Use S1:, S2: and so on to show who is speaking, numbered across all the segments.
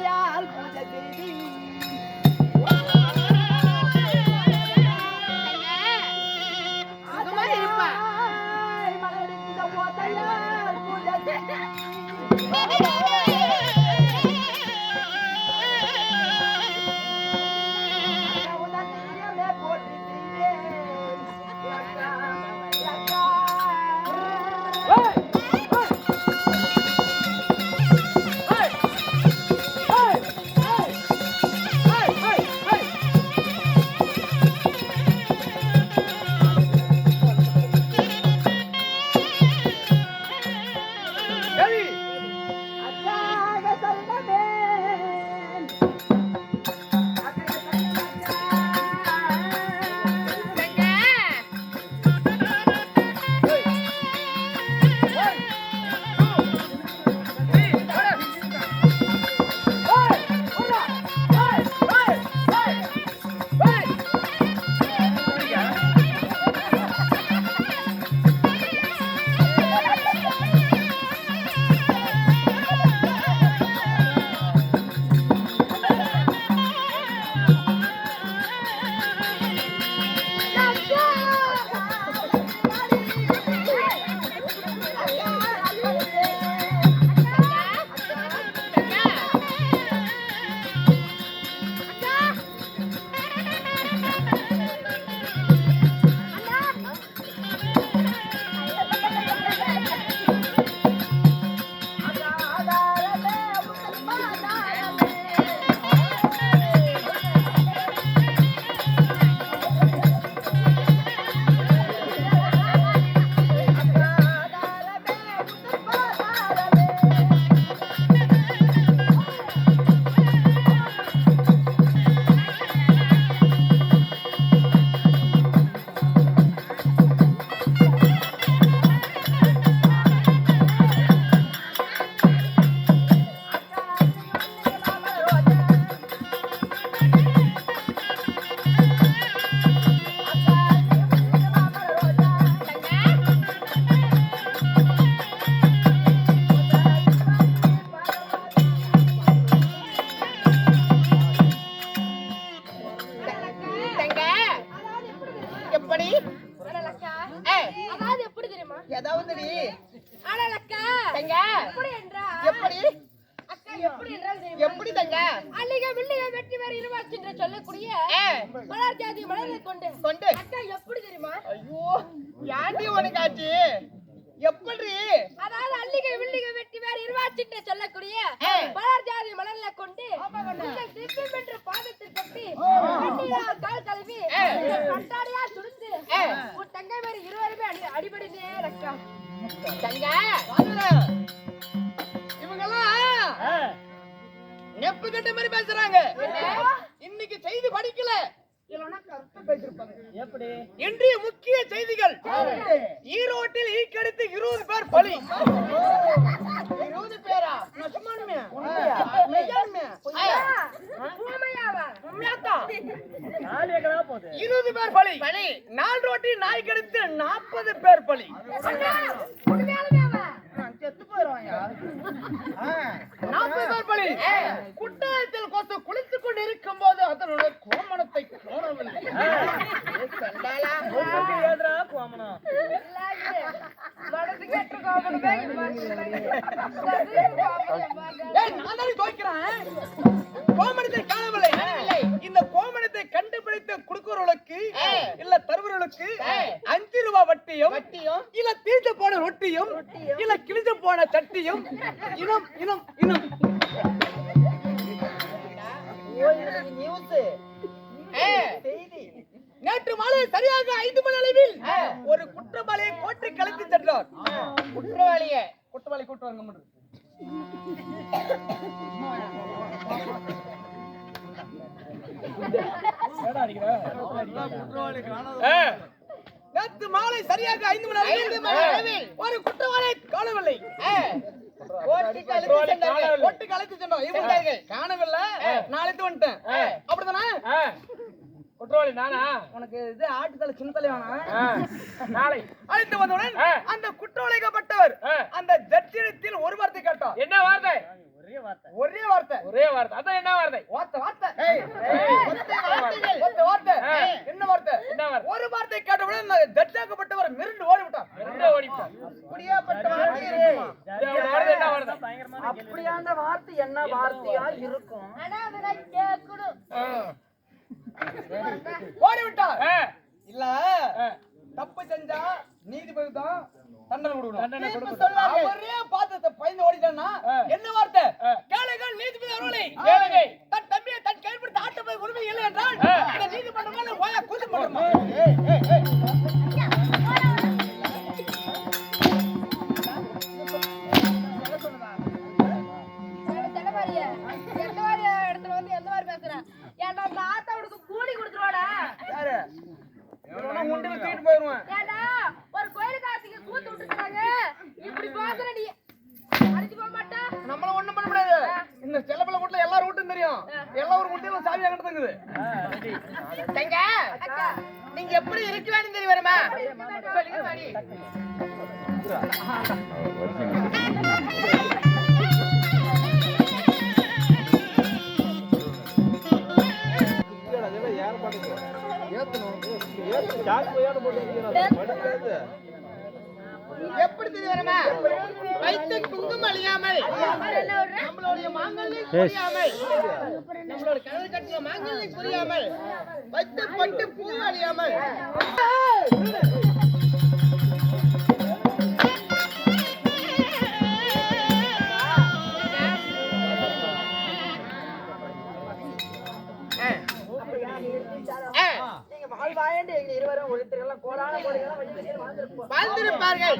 S1: দয়াল পূজা দেবী
S2: ಹೇಳಿ எப்படி?
S3: அதாவது எப்படி தெரியுமா?
S2: ஏதாவது நீ
S3: ஆனால் அக்கா
S2: தங்க.
S3: எப்படி என்றால்?
S2: எப்படி?
S3: எப்படி
S2: தங்க?
S3: வெற்றி வேறு இருவாச்சு என்று சொல்லக்கூடிய மலர் ஜாதி மலரை கொண்டு.
S2: கொண்டு.
S3: அக்கா எப்படி தெரியுமா?
S2: ஐயோ ஏன்டி உனக்கு ஆச்சு எப்படி
S3: அதாவது அல்லிகை வில்லிகை வெட்டி வேறு இருவாச்சு என்று சொல்லக்கூடிய. மலர் ஜாதி மலர்ல கொண்டு என்ற பாதத்தில் கட்டி கால் கழுவி கண்டாடியா. உன் தங்கை வேறு இருவருமே அடி அடிபடினே அக்கா
S2: தங்க இவங்கெல்லாம் நெப்பு கட்ட மாதிரி பேசுறாங்க. இன்னைக்கு செய்தி படிக்கல. இன்றைய முக்கிய செய்திகள். ஈரோட்டில் ஈக்கடித்து இருபது பேர் பலி. இருபது பேரா.
S4: நாலு
S2: இருபது பேர் பலி. பலி. நாள் ரோட்டில் நாய் கடித்து நாற்பது பேர் பலி. செத்து போயிருவாங்க நாற்பது பேர் பலி. குட்டாயத்தில் கொசு குளித்துக் கொண்டு இருக்கும் போன சட்டியும் இனம் இனம் இனம். நேற்று மாலை சரியாக ஐந்து மணி அளவில் ஒரு குற்றவாளியை கோட்டை கலைத்து சென்றார். குற்றவாளியை. குற்றவாளி கூட்டு வாங்க
S4: அடிக்கிற?
S2: நேற்று மாலை சரியாக ஐந்து மணி அளவில் ஒரு குற்றவாளியை காணவில்லை. கோட்டுக்கு அழைத்து சென்றோம். இவங்க காணவில்லை. நான் அழைத்து வந்துட்டேன். அப்படிதானே?
S4: குற்றவாளி நானா?
S2: உனக்கு இது ஆட்டுத்தலை சின்ன தலை வேணாம்.
S4: நாளை.
S2: அழைத்து வந்தவுடன். அந்த குற்றவாளிக்கப்பட்டவர். அந்த ஜட்ஜிடத்தில் ஒரு வார்த்தை கேட்டார்.
S4: என்ன வார்த்தை? ஒரே வார்த்தை.
S2: ஒரே வார்த்தை.
S4: ஒரே வார்த்தை. அதான் என்ன வார்த்தை ஏய்,
S2: ஒத்த வார்த்தைகள். ஒத்த வார்த்தை
S4: ஆ.
S2: என்ன வார்த்தை
S4: என்ன வார்த்தை
S2: ஒரு வார்த்தை கேட்டவுடன் நான் தட்சாக்கப்பட்டவர் மிரண்டு ஓடி விட்டார்
S4: ரெண்டே ஓடிட்டான்
S1: அப்படியாப்பட்ட வார்த்தை இருக்குமா?
S4: அவனோட வார்த்தை என்ன வார்த்தை
S1: அப்படியான வார்த்தை என்ன வார்த்தையா இருக்கும்.
S2: ஓடி விட்டார்
S4: ஆ,
S2: இல்ல. தப்பு செஞ்சா நீதிபதி தான் தண்டனை கொடுக்கணும். அவரே பார்த்து பயந்து ஓடிட்டான்னா
S4: ஆ.
S2: என்ன வார்த்தை. கேளுங்கள் நீதிபதி அவர்களே
S4: கேளுங்க.
S2: தன் தம்பியை தன் கைப்பிடித்து ஆட்ட போய் உரிமை இல்லை என்றால்
S4: ஆ.
S2: இந்த நீதிமன்றமா இல்லை போயா கூத்து பண்ணுமா
S3: ஏன்டா அந்த ஆத்தாவுக்கு கூலி கொடுத்துருவாடா?
S2: யாரு? இவனை உண்டில தூக்கிட்டு போயிருவேன்.
S3: ஏன்டா ஒரு கோயில் காசுக்கு கூத்து விட்டுருக்காங்க. இப்படி பேசுற நீ. அடிச்சு போக மாட்டா.
S2: நம்மள ஒண்ணும் பண்ண முடியாது. இந்த செல்லப்பல வீட்டுல எல்லா ரூட்டும் தெரியும். எல்லா ஒரு முட்டையில சாவி அங்கிட்டு தங்குது
S1: தங்க
S3: அக்கா.
S1: நீங்க எப்படி இருக்க வேண்டும் தெரியுமா சொல்லுங்க. எப்படி தெரியுமா வைத்த குங்குமம் அழியாமல் நம்மளுடைய மாங்கல்யம் புரியாமல் நம்மளோட கனவு கட்டின மாங்கல்யம் புரியாமல் வைத்த பட்டு பூ அழியாமல். வாழ்ந்திருப்பார்கள்.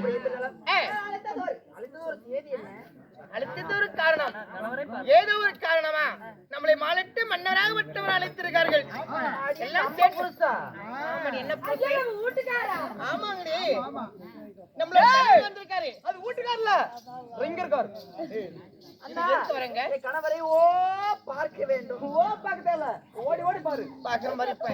S1: அழைத்தது ஒரு காரணம். ஏதோ ஒரு காரணமா? நம்மளை மாலிட்டு மன்னராக விட்டவர் அழைத்திருக்கார்கள். எல்லாம் ஆமாங்கடி. தலைவர் வந்திருக்காரு.
S2: அது வீட்டுக்காரல ரிங்க இருக்காரு.
S1: இது எதுக்கு வரேங்க.
S5: கணவரை ஓ பார்க்க வேண்டும்.
S2: ஓ பாக்கல ஓடி ஓடி பாரு.
S1: பாக்குற மாதிரி இப்ப.